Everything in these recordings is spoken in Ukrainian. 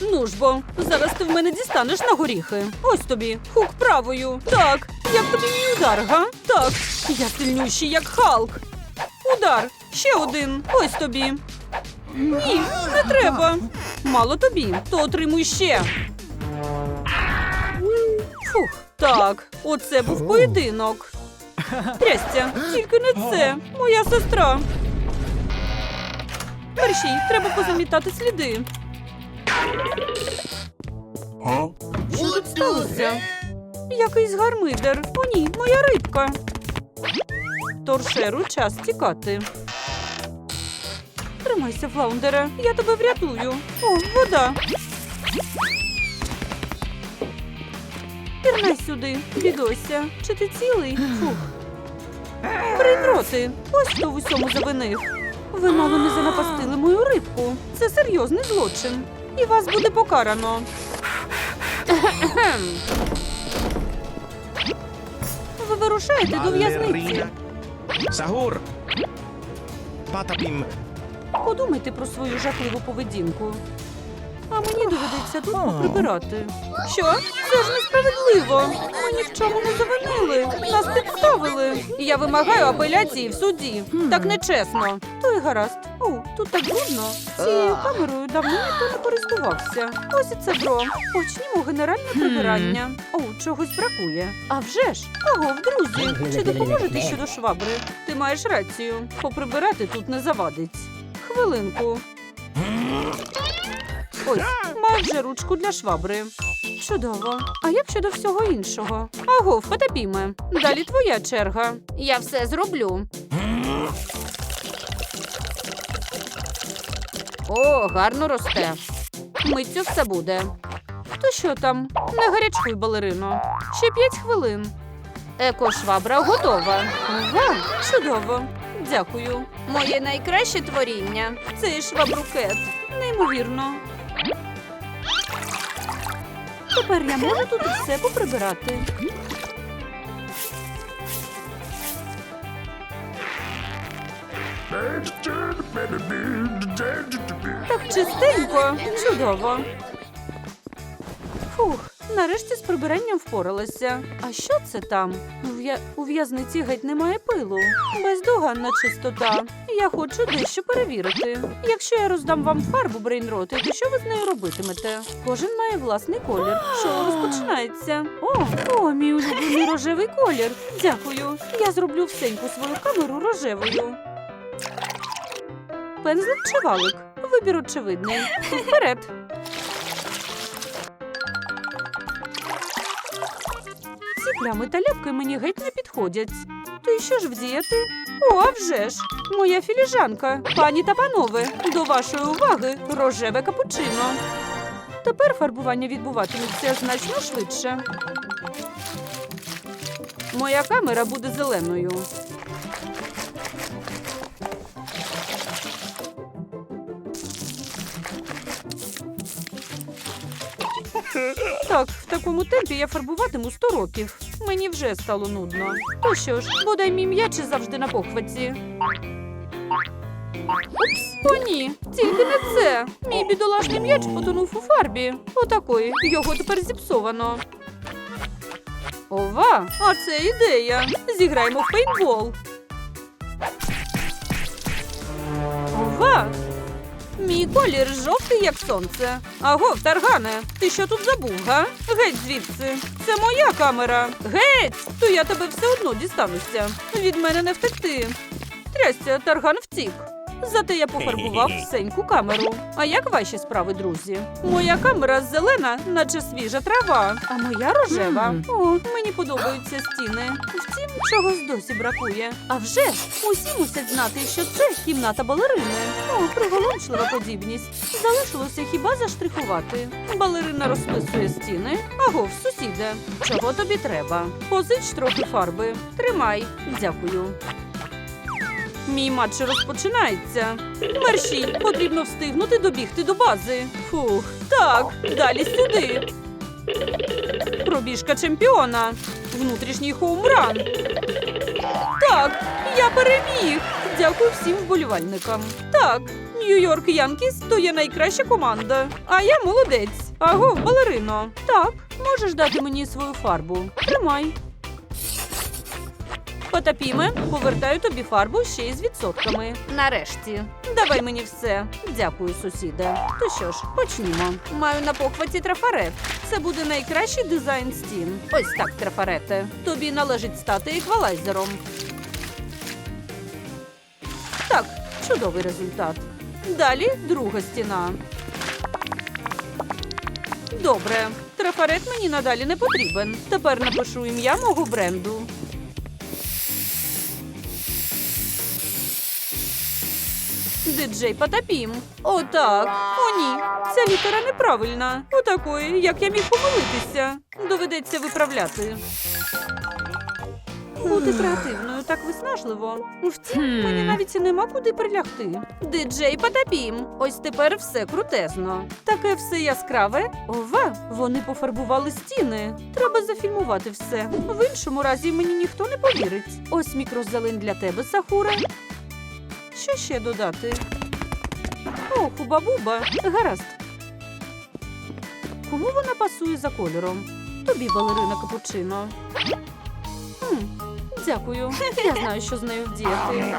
Ну ж бо, зараз ти в мене дістанеш на горіхи. Ось тобі, хук правою. Так, як тобі мій удар, га? Так, я сильнющий, як Халк. Удар, ще один. Ось тобі. Ні, не треба. Мало тобі, то отримуй ще. Фух, так, оце був поєдинок. Трястя, тільки не це, моя сестра. Першій, треба позамітати сліди. Що тут сталося? Якийсь гармидер. О, ні, моя рибка. Торшеру час тікати. Тримайся, флаундере, я тебе врятую. О, вода. Пірнай сюди, бідося. Чи ти цілий? Фух. Ось хто в усьому завинив. Ви мало не занапастили мою рибку. Це серйозний злочин. І вас буде покарано. Ви вирушаєте до в'язниці. Sahur! Patapim! Подумайте про свою жахливу поведінку. А мені доведеться тут поприбирати. Що? Це ж несправедливо. Ми ні в чому не завинили. Нас підставили. Я вимагаю апеляції в суді. Так нечесно. То й гаразд. О, тут так брудно. Цією камерою давно ніхто не користувався. Ось і це бро. Почнімо генеральне прибирання. О, чогось бракує. А вже ж. Ого, друзі, чи допоможете щодо швабри? Ти маєш рацію. Поприбирати тут не завадить. Хвилинку. Ось, маю вже ручку для швабри. Чудово. А як щодо всього іншого? Агов, потопіме. Далі твоя черга. Я все зроблю. О, гарно росте. Миттю все буде. То що там? Не гарячкуй, балерино. Ще п'ять хвилин. Еко-швабра готова. Ага, чудово. Дякую. Моє найкраще творіння. Цей швабрукет. Неймовірно. Тепер я можу тут все поприбирати. Так чистенько, чудово. Фух, нарешті з прибиранням впоралася. А що це там? У в'язниці геть немає пилу. Бездоганна чистота. Я хочу дещо перевірити. Якщо я роздам вам фарбу брейнроти, то що ви з нею робитимете? Кожен має власний колір. Шоу розпочинається. О, о, мій улюблений рожевий колір. Дякую. Я зроблю всеньку свою камеру рожевою. Пензлик чи валик? Вибір очевидний. Вперед. Ці плями та ляпки мені геть не підходять. Й що ж вдіяти? О, а вже ж! Моя філіжанка, пані та панове, до вашої уваги рожеве капучино. Тепер фарбування відбуватиметься значно швидше. Моя камера буде зеленою. Так, в такому темпі я фарбуватиму 100 років. Мені вже стало нудно. То що ж, бодай мій м'яч завжди на похваті. Упс, о ні, тільки не це. Мій бідолашний м'яч потонув у фарбі. Отакої, його тепер зіпсовано. Ова, а це ідея. Зіграємо в пейнтбол. Ова, Мій колір жовтий, як сонце. Агов, Таргане, ти що тут забув, га? Геть звідси. Це моя камера. Геть! То я тебе все одно дістануся. Від мене не втекти. Трясся, Тарган втік. Зате я пофарбував всеньку камеру. А як ваші справи, друзі? Моя камера зелена, наче свіжа трава, а моя рожева. О, мені подобаються стіни. Втім, чогось досі бракує. А вже ж, усі мусять знати, що це кімната балерини. О, приголомшлива подібність. Залишилося хіба заштрихувати. Балерина розписує стіни. Агов, сусіде. Чого тобі треба? Позич трохи фарби. Тримай. Дякую. Мій матч розпочинається. Мерші, потрібно встигнути добігти до бази. Фух, так, далі сюди. Пробіжка чемпіона. Внутрішній хоумран. Так, я переміг. Дякую всім вболівальникам. Так, Нью-Йорк Янкіс то є найкраща команда. А я молодець. Аго, балерино. Так, можеш дати мені свою фарбу. Тримай. Потапіме, повертаю тобі фарбу ще й з відсотками. Нарешті. Давай мені все. Дякую, сусіде. То що ж, почнімо. Маю на похваті трафарет. Це буде найкращий дизайн стін. Ось так, трафарете. Тобі належить стати еквалайзером. Так, чудовий результат. Далі друга стіна. Добре, трафарет мені надалі не потрібен. Тепер напишу ім'я мого бренду. Диджей Потапім. О, так. О, ні. Ця літера неправильна. Отакої, як я міг помилитися. Доведеться виправляти. Бути креативною так виснажливо. Втім, мені навіть і нема куди прилягти. Диджей Потапім. Ось тепер все крутезно. Таке все яскраве. Ова, вони пофарбували стіни. Треба зафільмувати все. В іншому разі мені ніхто не повірить. Ось мікрозелень для тебе, Сахура. Що ще додати? О, хуба-буба. Гаразд. Кому вона пасує за кольором? Тобі, балерина капучино. Хм, дякую. Я знаю, що з нею вдіяти.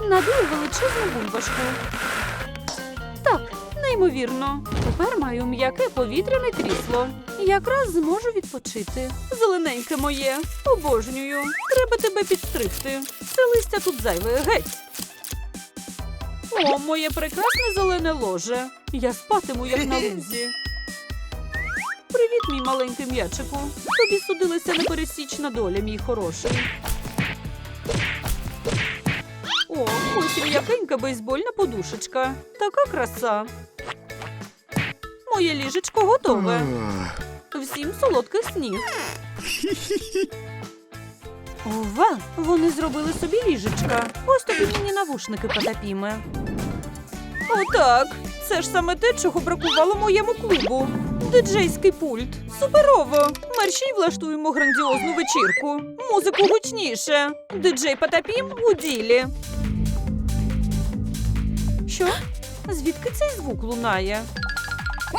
Надую величезну бульбашку. Неймовірно. Тепер маю м'яке повітряне крісло. Якраз зможу відпочити. Зелененьке моє. Обожнюю. Треба тебе підстригти. Це листя тут зайве, геть. О, моє прекрасне зелене ложе. Я спатиму, як на лузі. Привіт, мій маленький м'ячику. Тобі судилася непересічна доля, мій хороший. Ось м'якенька бейсбольна подушечка. Така краса. Моє ліжечко готове. Всім солодких снів. Ова, вони зробили собі ліжечка. Ось тобі мені навушники потапіме. Отак. Це ж саме те, чого бракувало моєму клубу. Диджейський пульт. Суперово! Мерщій влаштуємо грандіозну вечірку. Музику гучніше. Диджей Потапім у ділі. Що? Звідки цей звук лунає?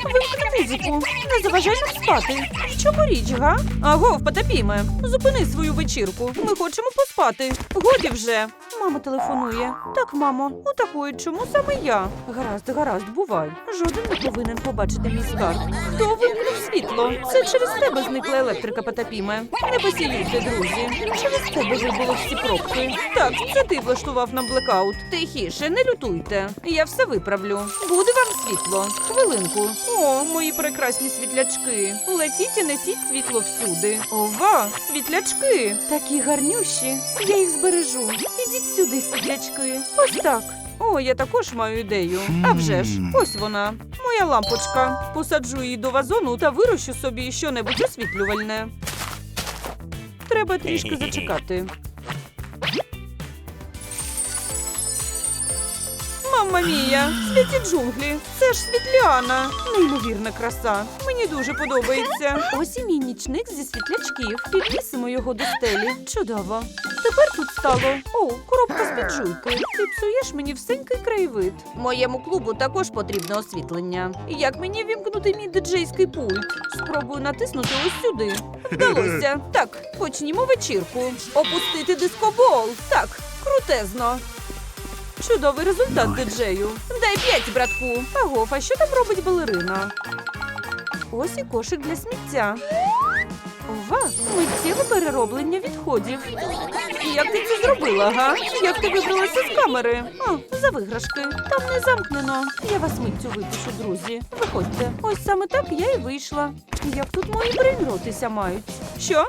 Вимкни музику. Не заважай нам спати. Чому річ, га? Агов, Потапіме, зупини свою вечірку. Ми хочемо поспати. Годі вже. Мама телефонує. Так, мамо, отакої, чому саме я? Гаразд, гаразд, бувай. Жоден не повинен побачити мій скарб. Хто вимкнув світло? Це через тебе зникла електрика Потапіме. Не посіюйте, друзі. Через тебе вибуло всі пробки. Так, це ти влаштував нам блекаут. Тихіше, не лютуйте. Я все виправлю. Буде вам світло. Хвилинку. О, мої прекрасні світлячки. Летіть і несіть світло всюди. Ова, світлячки. Такі гарнющі. Я їх збережу. Ідіть сюди, світлячки. Ось так. О, я також маю ідею. А вже ж, ось вона. Моя лампочка. Посаджу її до вазону та вирощу собі щонебудь освітлювальне. Треба трішки зачекати. Мамма мія, святі джунглі. Це ж світляна. Неймовірна краса. Мені дуже подобається. Ось і мій нічник зі світлячків. Підвісимо його до стелі. Чудово. Тепер тут стало. О, коробка з піджуйки. Ти псуєш мені всенький краєвид. Моєму клубу також потрібне освітлення. Як мені вімкнути мій диджейський пульт? Спробую натиснути ось сюди. Вдалося. Так, почнімо вечірку. Опустити дискобол. Так, крутезно. Чудовий результат диджею. Дай п'ять, братку. Агоф, а що там робить балерина? Ось і кошик для сміття. Ова, миттєве перероблення відходів. Як ти це зробила, га? Як ти вибралася з камери? А, за виграшки. Там не замкнено. Я вас миттю випишу, друзі. Виходьте. Ось саме так я і вийшла. Як тут мої брейнротися мають? Що?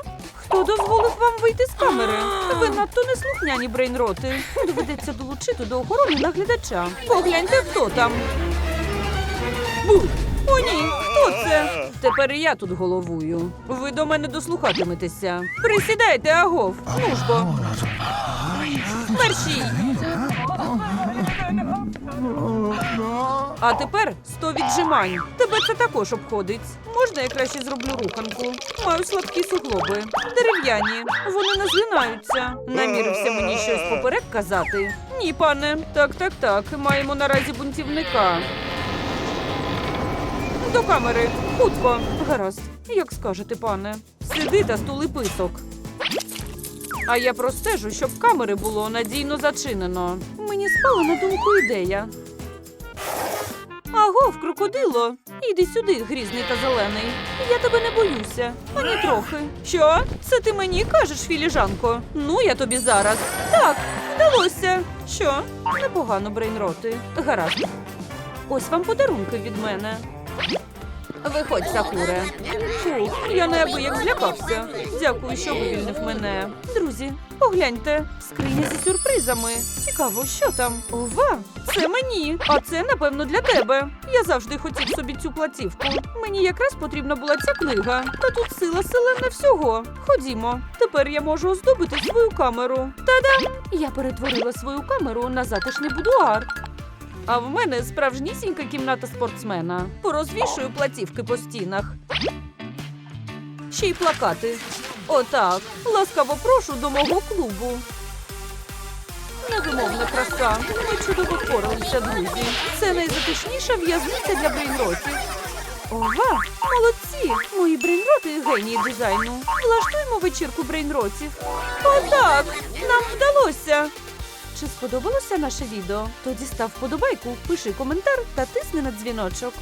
Хто дозволив вам вийти з камери? Ви надто неслухняні брейнроти. Доведеться долучити до охорони наглядача. Погляньте, хто там. Бух! О, ні, хто це? Тепер і я тут головую. Ви до мене дослухатиметеся. Присідайте, агов. Ну ж бо. Мерщій! А тепер 100 віджимань. Тебе це також обходить. Можна я краще зроблю руханку? Маю слабкі суглоби. Дерев'яні. Вони не згинаються. Намірився мені щось поперек казати. Ні, пане. Так, так, так. Маємо наразі бунтівника. До камери. Хутко. Гаразд. Як скажете, пане. Сиди та стули писок. А я простежу, щоб камери було надійно зачинено. Мені спала на думку ідея. Агов, крокодило, іди сюди, грізний та зелений. Я тебе не боюся, ані трохи. Що? Це ти мені кажеш, філіжанко? Ну, я тобі зараз. Так, вдалося. Що? Непогано, брейнроти. Гаразд. Ось вам подарунки від мене. Виходь, Сакуре. Фух, я неабияк злякався. Дякую, що вивільнив мене. Друзі, погляньте, скриня зі сюрпризами. Цікаво, що там? Ова, це мені. А це, напевно, для тебе. Я завжди хотів собі цю платівку. Мені якраз потрібна була ця книга. Та тут сила селена всього. Ходімо. Тепер я можу оздобити свою камеру. Та-дам! Я перетворила свою камеру на затишний будуар. А в мене справжнісінька кімната спортсмена. Порозвішую платівки по стінах. Ще й плакати. Отак. Ласкаво прошу до мого клубу. Невимовна краса. Ми чудово впоралися, друзі. Це найзатишніша в'язниця для брейнротів. Ова, молодці! Мої брейнроти генії дизайну. Влаштуємо вечірку брейнротів. Отак! Нам вдалося! Чи сподобалося наше відео? Тоді став вподобайку, пиши коментар та тисни на дзвіночок.